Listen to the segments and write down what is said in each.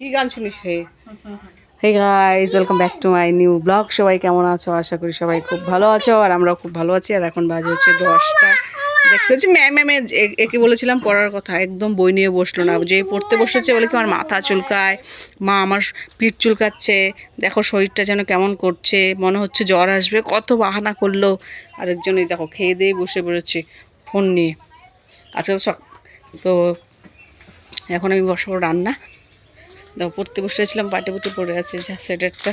কি গান শুনিস hey hey guys welcome back to my new blog সবাই কেমন আছো? আশা করি সবাই খুব ভালো আছো, আর আমরাও খুব ভালো আছি। আর এখন বাজে হচ্ছে দশটা। দেখতে হচ্ছে ম্যাম, ম্যামে একে বলেছিলাম পড়ার কথা। একদম বই নিয়ে বসল না। যে পড়তে বসেছে বলে কি আমার মাথা চুলকায়, মা আমার পিঠ চুলকাচ্ছে, দেখো শরীরটা যেন কেমন করছে, মনে হচ্ছে জ্বর আসবে, কত বাহানা করল। আরেকজনই দেখো খেয়ে দিয়ে বসে পড়েছে ফোন নিয়ে। আজকে তো তো এখন আমি বসাবো রান্না। দেখো পড়তে বসেছিলাম, পাটে পুটে পড়ে আছে, যা সেটারটা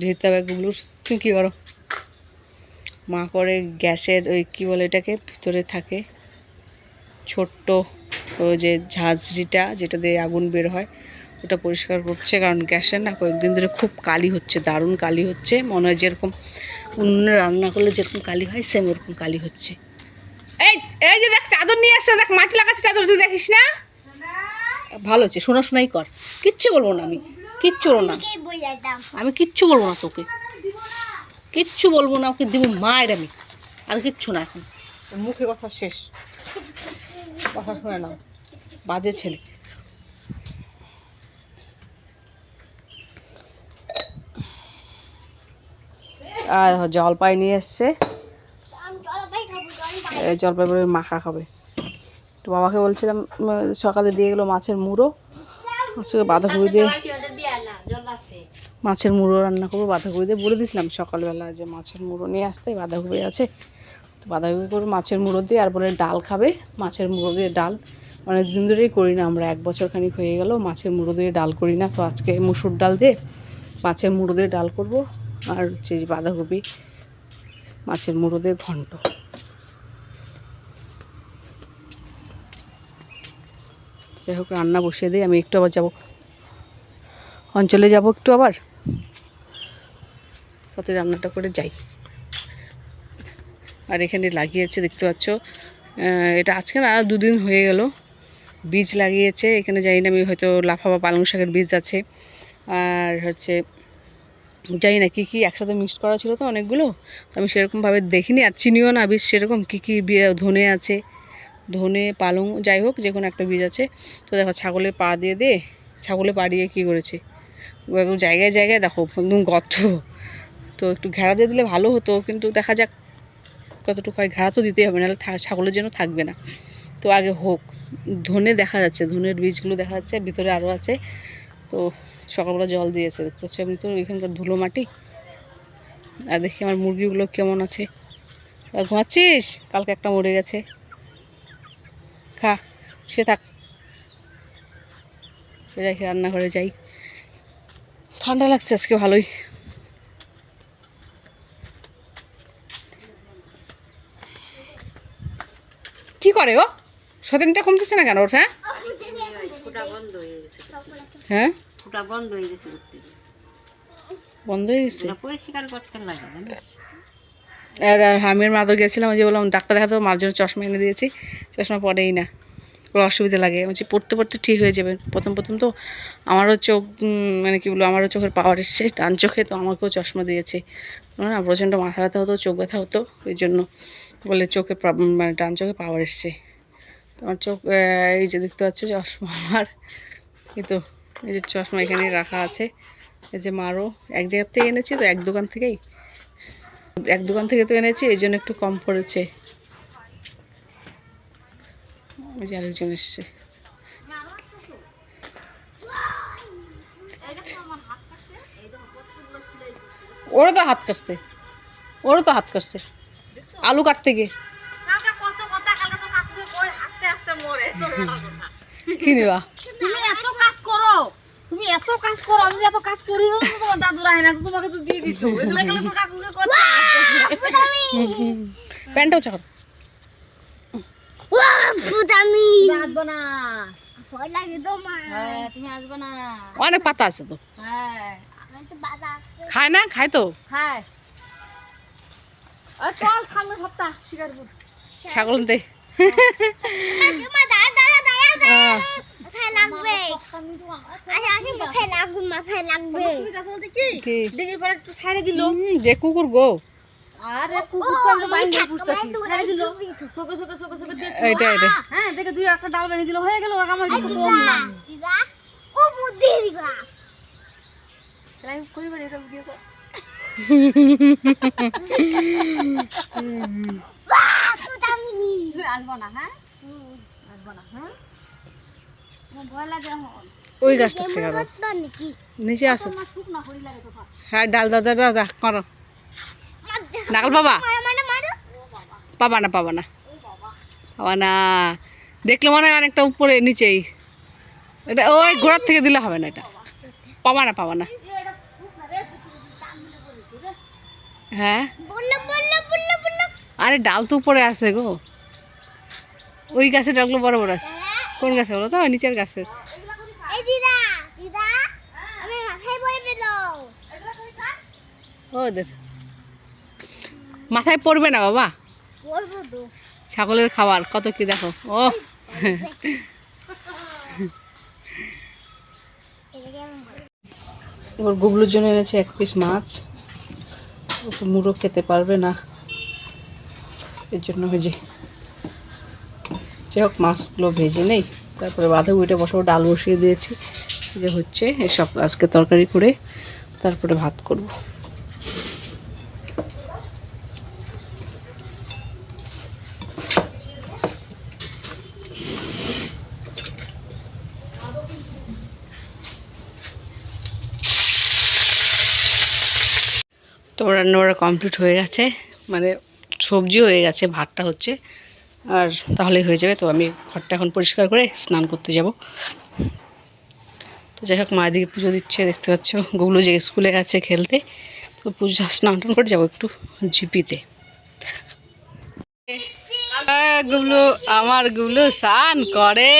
ঢিরতে হবে গুবলুর তুমি কী করো? মা করে গ্যাসের ওই কী বলে এটাকে, ভিতরে থাকে ছোট্ট ওই যে ঝাঁঝরিটা যেটা দিয়ে আগুন বের হয়, ওটা পরিষ্কার করছে, কারণ গ্যাসের না কয়েকদিন ধরে খুব কালি হচ্ছে, দারুণ কালি হচ্ছে, মনে হয় যেরকম উনুনে রান্না করলে যেরকম কালি হয় সেম ওরকম কালি হচ্ছে। এই এই যে দেখ, চাদর নিয়ে আসছে দেখ, মাটি লাগাচ্ছে চাদর, তুই দেখিস না? ভালো হচ্ছে শোনা শোনাই কর। কিচ্ছু বলব না আমি কিচ্ছু বলব না। আমি কিচ্ছু বলব না তোকে। কিচ্ছু বলব না ওকে দেবো মায়ের আমি। আর কিচ্ছু না এখন। মুখে কথা শেষ। কথা শুনে নাও। বাজে ছেলে। আর জলপাই নিয়ে এসছে। এই জলপাই করে মাখা খাবে। তো বাবাকে বলছিলাম সকালে দিয়ে গেলো মাছের মুড়ো। আজকে বাঁধাকপি দিয়ে মাছের মুড়ো রান্না করব, বাঁধাকপি দিয়ে বলে দিয়েছিলাম সকালবেলা যে মাছের মুড়ো নিয়ে আসতে, বাঁধাকপি আছে। তো বাঁধাকপি করে মাছের মুড়ো দিয়ে আর বলে ডাল খাবে, মাছের মুড়ো দিয়ে ডাল। অনেক দিন ধরেই করি না আমরা, এক বছর খানিক হয়ে গেল মাছের মুড়ো দিয়ে ডাল করি না। তো আজকে মুসুর ডাল দিয়ে মাছের মুড়ো দিয়ে ডাল করব। আর হচ্ছে বাঁধাকপি, মাছের মুড়ো দিয়ে ঘন্ট। যাই হোক, রান্না বসিয়ে দিই, আমি একটু আবার যাব। অঞ্চলে যাব একটু আবার। সাথে রান্নাটা করে যাই। আর এখানে লাগিয়েছে, দেখতে পাচ্ছ এটা আজকে না দুদিন হয়ে গেল। বীজ লাগিয়েছে, এখানে জানি না, আমি হয়তো লাফা বা পালং শাকের বীজ আছে। আর হচ্ছে, জানি না কী কী একসাথে মিক্সড করা ছিল তো অনেকগুলো। আমি সেরকমভাবে দেখিনি, আর চিনিও না বীজ সেরকম কী কী ধনে আছে। ধনে, পালং, যাই হোক যে কোনো একটা বীজ আছে। তো দেখো, ছাগলের পা দিয়ে দে ছাগলে পা দিয়ে কী করেছে? একদম জায়গায় জায়গায় দেখো, একদম গর্ত। তো একটু ঘেরা দিয়ে দিলে ভালো হতো, কিন্তু দেখা যাক কতটুকু হয়। ঘেরা তো দিতেই হবে, নাহলে ছাগলের জন্য থাকবে না। তো আগে হোক, ধনে দেখা যাচ্ছে, ধনের বীজগুলো দেখা যাচ্ছে, ভিতরে আরও আছে। তো সকালবেলা জল দিয়েছে, দেখতে হচ্ছে এমনি তো এখানকার ধুলো মাটি। আর দেখি আমার মুরগিগুলো কেমন আছে। ঘুমাচ্ছিস? কালকে একটা মরে গেছে। খা সে থাক। যাই রান্নাঘরে যাই। ঠান্ডা লাগছে আজকে ভালোই। কি করে ও? সতেনটা কমতেছে না কেন ওর হ্যাঁ? বন্ধ হয়ে? গেছে হ্যাঁ বন্ধ হয়ে গেছে বন্ধ হয়ে গেছে? পরিষ্কার করতে লাগে আর হামির মা তো গেছিলাম, ওই যে বললাম, ডাক্তার দেখাতে মার জন্য চশমা এনে দিয়েছি। চশমা পরেই না কোনো অসুবিধা লাগে। বলছি, পড়তে পড়তে ঠিক হয়ে যাবে। প্রথম প্রথম তো আমারও চোখ মানে কি বলব, আমারও চোখের পাওয়ার এসছে, ডান চোখে তো আমাকেও চশমা দিয়েছে। না, প্রচণ্ড মাথা ব্যথা হতো, চোখ ব্যথা হতো, ওই জন্য বলে চোখে মানে ডান চোখে পাওয়ার এসছে। তোমার চোখ এই যে দেখতে পাচ্ছ, চশমা আমার। এই তো, এই যে চশমা এখানে রাখা আছে। এই যে মারও, এক জায়গার থেকে এনেছি, তো এক দোকান থেকেই এক দোকান থেকে তো এনেছি এই জন্য একটু কম পড়েছে। ওই যে আরেকজন এসছে। ওরও তো হাত কাটছে। ওরও তো হাত কাটছে। আলু কাটতে গিয়ে। কি নিবা তুমি এত কাজ করো তুমি এত কাজ করো আমি এত কাজ করি তোমার দাদুর আয় না তোমাকে তো দিয়ে দিত। এগুলো গেলে তো কাকুকে করতে প্যান্টটাও চাকর আসব না। হ্যাঁ অনেক পাতা আছে তো। হ্যাঁ। খায় না? খায় তো? হ্যাঁ। ছাগল দে। কি কি? ডিঙি পরে একটু ছাড়ে দিল। হুম, কুকুর গো। আরে কুকুর তো আমি বাইরে বুঝতেছি ছাড়ে দিল। সোকে সোকে সোকে সোকে দিয়ে এটা এটা। হ্যাঁ দেখে দুই একটা ডাল বেঁধে দিল হয়ে গেল আমার কিছু কম না। আসব না হ্যাঁ? আসব না হ্যাঁ আমার ভয় লাগে এখন ওই গাছটা থেকে আরও। নিচে আসো। হ্যাঁ ডাল দাদা দাদা করো। নাকাল বাবা। পাবা না পাবা না। পাবা না। দেখলে মনে হয় অনেকটা উপরে নিচেই। এটা ওই গোড়ার থেকে দিলে হবে না এটা। পাবা না পাবা না। হ্যাঁ? আরে ডাল তো উপরে আছে গো। ওই গাছের ডালগুলো বড় বড় আছে। কোন গাছে বলো তো? নিচের গাছে ওদের মাথায় পড়বে না বাবা। ছাগলের খাবার কত কি দেখো। ও। এবার গুবলুর জন্য এনেছে এক পিস মাছ। ও তো মুড়ো খেতে পারবে না। এর জন্য ওই যে যাই হোক, মাছগুলো ভেজে নেই। তারপরে বাঁধাকপিটা বসাবো, ডাল বসিয়ে দিয়েছি। যে হচ্ছে, এসব আজকে তরকারি করে তারপরে ভাত করব। তো রান্না বান্না কমপ্লিট হয়ে গেছে মানে সবজি হয়ে গেছে, ভাতটা হচ্ছে। আর তাহলেই হয়ে যাবে। তো আমি ঘরটা এখন পরিষ্কার করে স্নান করতে যাব। তো যাই হোক মায়ের দিকে পুজো দিচ্ছে দেখতে পাচ্ছ। গুগলো যে স্কুলে গেছে খেলতে তো পুজো স্নান টান করে যাব একটু জিপিতে। গুবলু আমার গুবলু স্নান করে।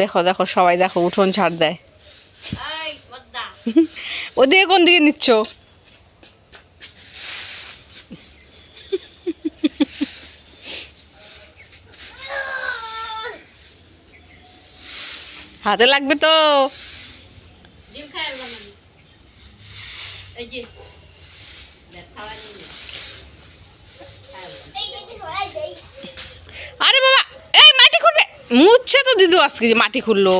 দেখো দেখো সবাই দেখো উঠোন ছাড় দেয়। ওদিকে কোন দিকে নিচ্ছ? হাতে লাগবে তো। আর বানাবি। এই যে দেখ খাওয়া নিয়ে আরে বাবা এই মাটি খুঁড়বে মুচ্ছে তো দিদু আজকে যে মাটি খুললো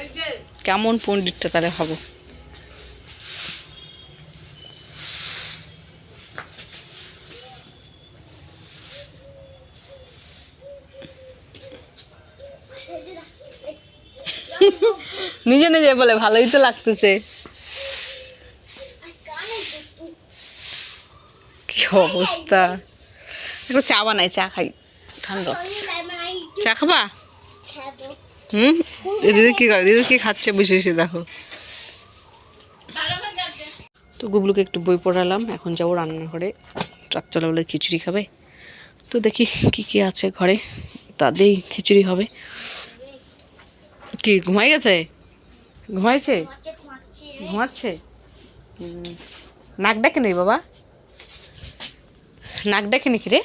এই যে কেমন পণ্ডিতটা তাহলে হব? নিজে নিজে বলে ভালোই তো লাগতেছে। কি অবস্থা? একটু চা বানাই চা খাই। ঠান্ডা চা খাবা। হুম? দিদি কি করে? দিদি কি খাচ্ছে বসে বসে দেখো। তো গুবলুকে একটু বই পড়ালাম, এখন যাব রান্নাঘরে। রাত্রেবেলা খিচুড়ি খাবে। তো দেখি কি কি আছে ঘরে তাতেই খিচুড়ি হবে। কি, ঘুমাই গেছে? ঘুমাইছে? ঘুমাচ্ছে? নাক ডাকে নেই বাবা? নাক ডাকে নাকি রে?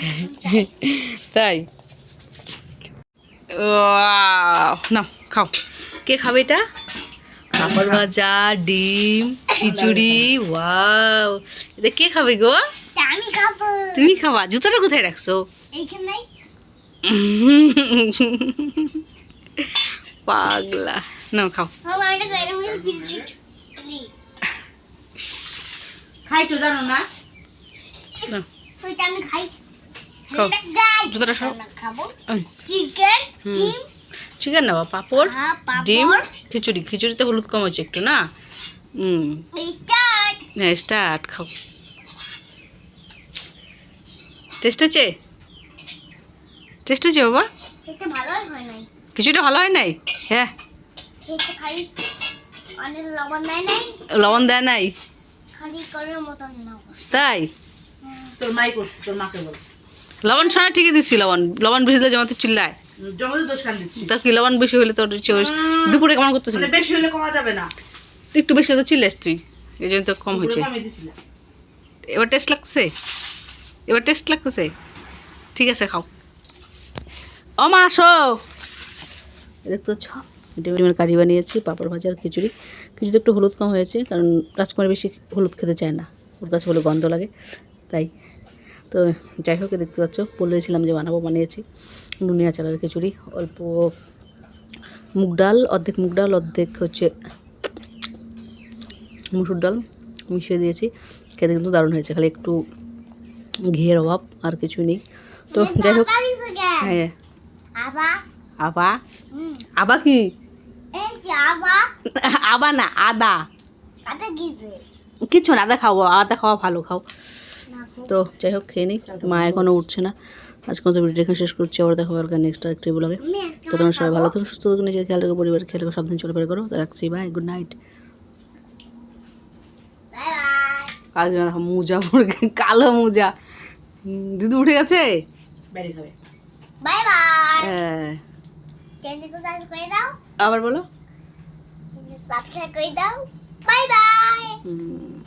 তাই? নাও খাও। কে খাবে এটা? পাপড় ভাজা ডিম খিচুড়ি ওয়াও এটা কে খাবে গো? আমি খাব। তুমি খাবা। জুতোটা কোথায় রাখছো? পাগলা। নাও খাও। খাই তো জানো না? আমি খাই। জুতোটা সব চিকেন চিকেন নেওয়া পাপড়। হ্যাঁ ডিম খিচুড়ি। খিচুড়িতে হলুদ কম হচ্ছে একটু না? হুম। হ্যাঁ স্টার্ট খাও। টেস্ট হচ্ছে? টেস্ট হচ্ছে বাবা? হয় খিচুড়িটা ভালো হয় নাই? হ্যাঁ। লবণ দেয় নাই। তাই? তোর মাই করছে তোর মাকে বল। লবণ ছাড়া ঠিকই দিচ্ছি লবণ। লবণ বেশি দিলে চিল্লায়। জমাতে দিচ্ছি। তা কি লবণ বেশি হলে তো দুপুরে কেমন করতেছিল? মানে বেশি হলে যাবে না। একটু বেশি তো চিল্লাস তুই। এই জন্য তো কম হয়েছে এবার টেস্ট লাগছে? এবার টেস্ট লাগতেছে ঠিক আছে খাও। ও মা আসো। দেখতে পাচ্ছ ডিমের কারি বানিয়েছি পাঁপড় ভাজা আর খিচুড়ি। খিচুড়ি একটু হলুদ কম হয়েছে কারণ রাজকুমার বেশি হলুদ খেতে চায় না। ওর কাছে বলে গন্ধ লাগে। তাই তো যাই হোক দেখতে পাচ্ছ বলেছিলাম যে বানাবো বানিয়েছি। নুনিয়া চালের খিচুড়ি অল্প মুগ ডাল অর্ধেক মুগ ডাল অর্ধেক হচ্ছে মুসুর ডাল মিশিয়ে দিয়েছি। খেতে কিন্তু দারুণ হয়েছে খালি একটু ঘিয়ের অভাব আর কিছু নেই। তো যাই হোক হ্যাঁ আবা? আবা? কি? আবা। না আদা। কিচ্ছু না আদা খাও আদা খাওয়া ভালো খাও। তো যাই হোক খেয়ে নিই। মা এখনও উঠছে না। আজকে তো ভিডিও এখানে শেষ করছি। আবার দেখো হবে নেক্সট আরেকটি ব্লগে আমি তো তোমরা সবাই ভালো থাকো সুস্থ থাকো নিজের খেয়াল রেখো পরিবারের খেয়াল রেখো সাবধান চলে বের করো। তো রাখছি bye good night bye bye কালকে দেখো মোজা পরে কালো মোজা। দিদু উঠে গেছে? বেরি খাবে বাই বাই হ্যাঁ। আবার বলো। সাবস্ক্রাইব করে দাও। বাই বাই হুম।